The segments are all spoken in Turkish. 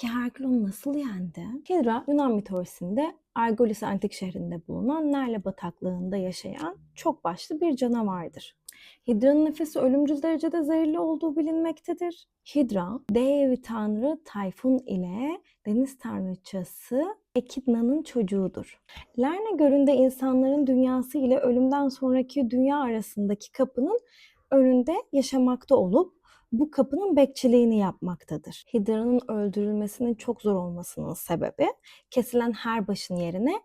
Peki Herkül onu nasıl yendi? Hidra Yunan mitolojisinde Argolis antik şehrinde bulunan Nerle bataklığında yaşayan çok başlı bir canavardır. Hidra'nın nefesi ölümcül derecede zehirli olduğu bilinmektedir. Hidra, dev tanrı Tayfun ile deniz tanrıçası Ekidna'nın çocuğudur. Lerne Gölü'nde insanların dünyası ile ölümden sonraki dünya arasındaki kapının önünde yaşamakta olup bu kapının bekçiliğini yapmaktadır. Hidra'nın öldürülmesinin çok zor olmasının sebebi kesilen her başın yerine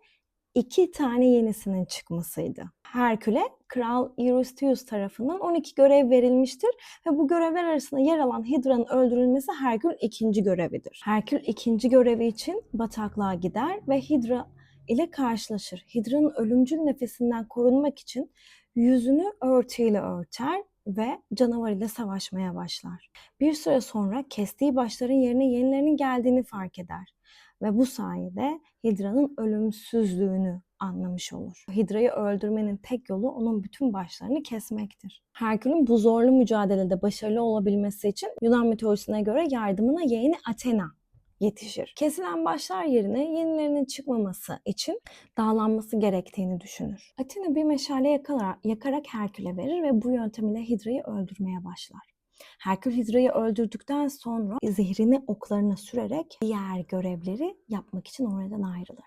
iki tane yenisinin çıkmasıydı. Herkül'e Kral Eurystheus tarafından 12 görev verilmiştir ve bu görevler arasında yer alan Hidra'nın öldürülmesi Herkül ikinci görevidir. Herkül ikinci görevi için bataklığa gider ve Hidra ile karşılaşır. Hidra'nın ölümcül nefesinden korunmak için yüzünü örtüyle örter ve canavar ile savaşmaya başlar. Bir süre sonra kestiği başların yerine yenilerinin geldiğini fark eder ve bu sayede Hidra'nın ölümsüzlüğünü anlamış olur. Hidra'yı öldürmenin tek yolu onun bütün başlarını kesmektir. Herkül'ün bu zorlu mücadelede başarılı olabilmesi için Yunan mitolojisine göre yardımına yeğeni Athena yetişir. Kesilen başlar yerine yenilerinin çıkmaması için dağlanması gerektiğini düşünür. Athena bir meşale yakarak Herkül'e verir ve bu yöntem ile Hidra'yı öldürmeye başlar. Herkül Hidra'yı öldürdükten sonra zehrini oklarına sürerek diğer görevleri yapmak için oradan ayrılır.